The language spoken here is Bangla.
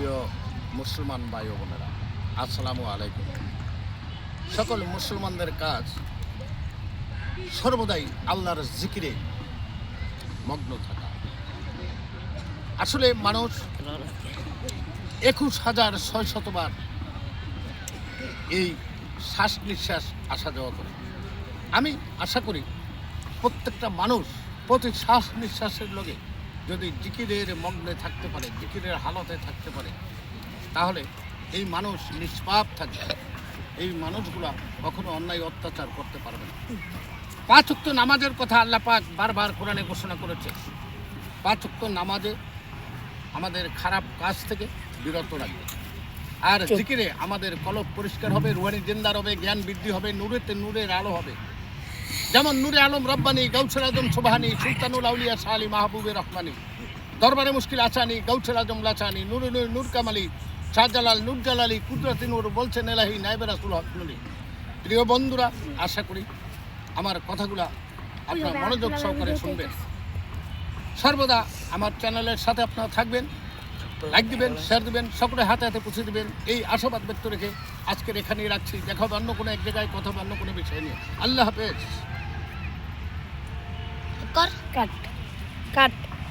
প্রিয় মুসলমান ভাই বোনেরা, আসসালামু আলাইকুম। সকল মুসলমানদের কাজ সর্বদাই আল্লাহর জিকিরে মগ্ন থাকা। আসলে মানুষ একুশ হাজার ছয় শতবার এই শ্বাস নিঃশ্বাস আসা যাওয়া করে। আমি আশা করি প্রত্যেকটা মানুষ প্রতি শ্বাস নিঃশ্বাসের লগে যদি জিকিরের মগ্নে থাকতে পারে জিকিরের হালতে থাকতে পারে তাহলে এই মানুষ নিষ্পাপ থাকবে। এই মানুষগুলা কখনো অন্যায় অত্যাচার করতে পারবে না। পাঁচ উক্ত নামাজের কথা আল্লাহ পাক বারবার কোরআনে ঘোষণা করেছে। পাঁচ উক্ত নামাজে আমাদের খারাপ কাজ থেকে বিরত রাখবে। আর জিকিরে আমাদের কলব পরিষ্কার হবে রুহানি জিন্দার হবে জ্ঞান বৃদ্ধি হবে নূরেতে নূরের আলো হবে। যেমন নূরে আলম রব্বানি গৌসের আজম সোবাহানি, সুলতানুল আউলিয়া শাহ মাহবুবের রহমানি। দরবারে মুশকিল আসানি গৌসের আজম লাচানি নূর নূর নূর কামালি, শাহজালাল নূর জালালি, কুদরতি নূর বলছেন এলাহি নাইবে রাসুল হক প্রিয় বন্ধুরা, আশা করি আমার কথাগুলা আপনারা মনোযোগ সহকারে শুনবেন। সর্বদা আমার চ্যানেলের সাথে আপনারা থাকবেন। লাইক দিবেন শেয়ার দিবেন সকলে হাতে হাতে পুষে দিবেন। এই আশাবাদ ব্যক্ত রেখে আজকের এখানেই রাখছি। দেখা হবে অন্য কোনো এক জায়গায়, কথা অন্য কোনো বিষয় নিয়ে। আল্লাহ হাফেজ। কাট কাট।